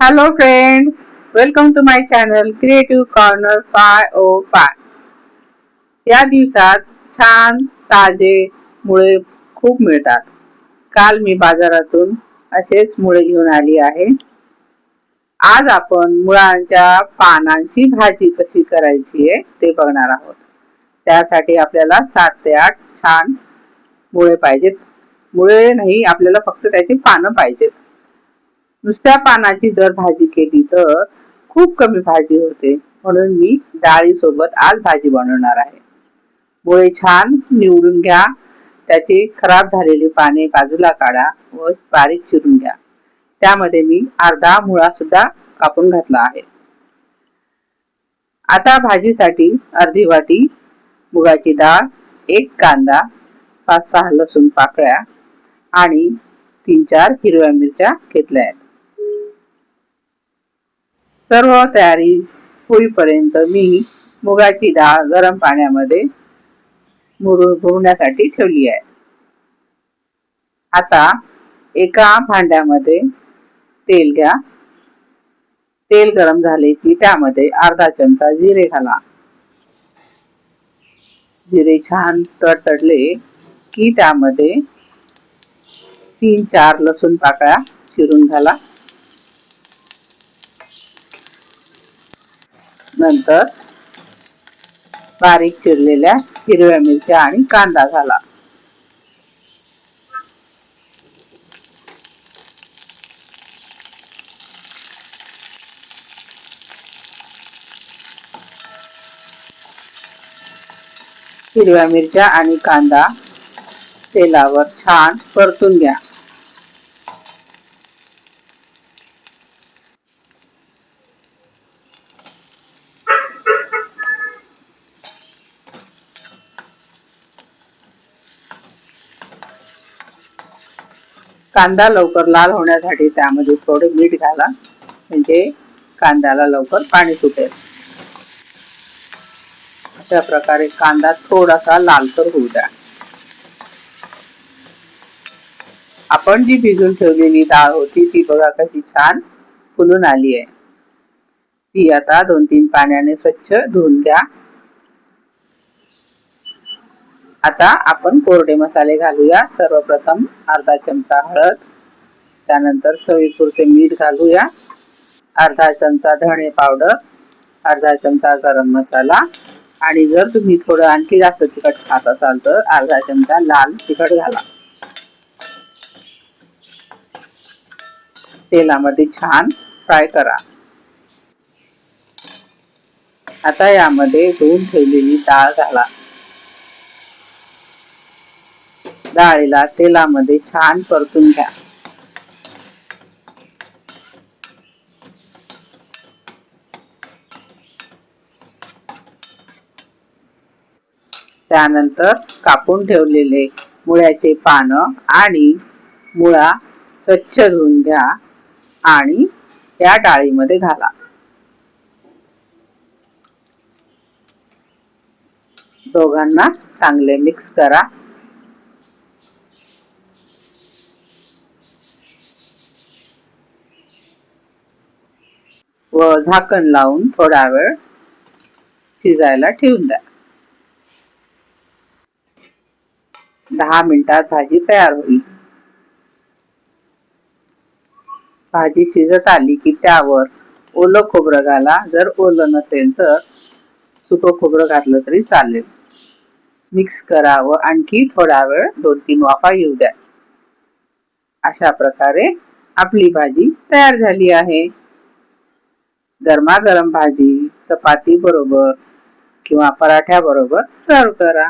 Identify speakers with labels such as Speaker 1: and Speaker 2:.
Speaker 1: Hello friends welcome to my channel creative corner five O five या दिवसात छान ताजे मुळे खूप मिळतात. काल मी बाजारातून असेच मुळे घेऊन आली आहे. आज आपण मुळांच्या पानांची भाजी कशी करायची आहे ते बघणार आहोत. त्यासाठी आपल्याला सात ते आठ छान मुळे पाहिजेत. मुळे नाही आपल्याला फक्त त्याची पानं पाहिजेत. नुसत्या पानाची जर भाजी केली तर खूप कमी भाजी होते. म्हणून मी डाळी सोबत आज भाजी बनवणार आहे. मुळे छान निवडून घ्या. त्याची खराब झालेली पाने बाजूला काढा व बारीक चिरून घ्या. त्यामध्ये मी अर्धा मुळा सुद्धा कापून घातला आहे. आता भाजीसाठी अर्धी वाटी मुगाची डाळ एक कांदा पाच सहा लसूण पाकळ्या आणि तीन चार हिरव्या मिरच्या घेतल्या आहेत. सर्व तयारी होईपर्यंत मी मुगाची डाळ गरम पाण्यामध्ये मुरण्यासाठी ठेवली आहे. आता एका भांड्यामध्ये तेल घ्या. तेल गरम झाले की त्यामध्ये अर्धा चमचा जिरे घाला. जिरे छान तडतडले की त्यामध्ये तीन चार लसूण पाकळ्या चिरून घाला. नंतर बारीक चिरलेल्या हिरव्या मिरच्या आणि कांदा घाला. हिरव्या मिरच्या आणि कांदा तेलावर छान परतून घ्या. कांदा लवकर लाल होण्यासाठी त्यामध्ये थोडे मीठ घाला. म्हणजे कांद्याला लवकर पाणी सुटेल. अशा प्रकारे कांदा थोडासा लालसर होऊ द्या. आपण जी भिजून ठेवलेली डाळ होती ती बघा कशी छान फुलून आली आहे. ती आता दोन तीन पाण्याने स्वच्छ धुवून घ्या. आता आपण कोरडे मसाले घालूया. सर्वप्रथम अर्धा चमचा हळद त्यानंतर चवीपुरते मीठ घालूया. अर्धा चमचा धणे पावडर अर्धा चमचा गरम मसाला. आणि जर तुम्ही थोडं आणखी जास्त तिखट खात असाल तर अर्धा चमचा लाल तिखट घाला. तेलामध्ये छान फ्राय करा. आता यामध्ये धुवून ठेवलेली डाळ घाला. डाळीला तेलामध्ये छान परतून घ्या. त्यानंतर कापून ठेवलेले मुळ्याचे पानं आणि मुळा स्वच्छ धुवून घ्या आणि त्या डाळीमध्ये घाला. दोघांना चांगले मिक्स करा. व झाकण लावून थोडा वेळ शिजायला ठेवून द्या. दहा मिनिटात भाजी तयार होईल. भाजी शिजत आली की त्यावर ओलं खोबरं घाला जर ओलं नसेल तर सुकं खोबरं घातलं तरी चालेल. मिक्स करा व आणखी थोडा वेळ दोन तीन वाफा येऊ द्या. अशा प्रकारे आपली भाजी तयार झाली आहे. गरमागरम भाजी चपाती बरोबर किंवा पराठ्या बरोबर सर्व करा.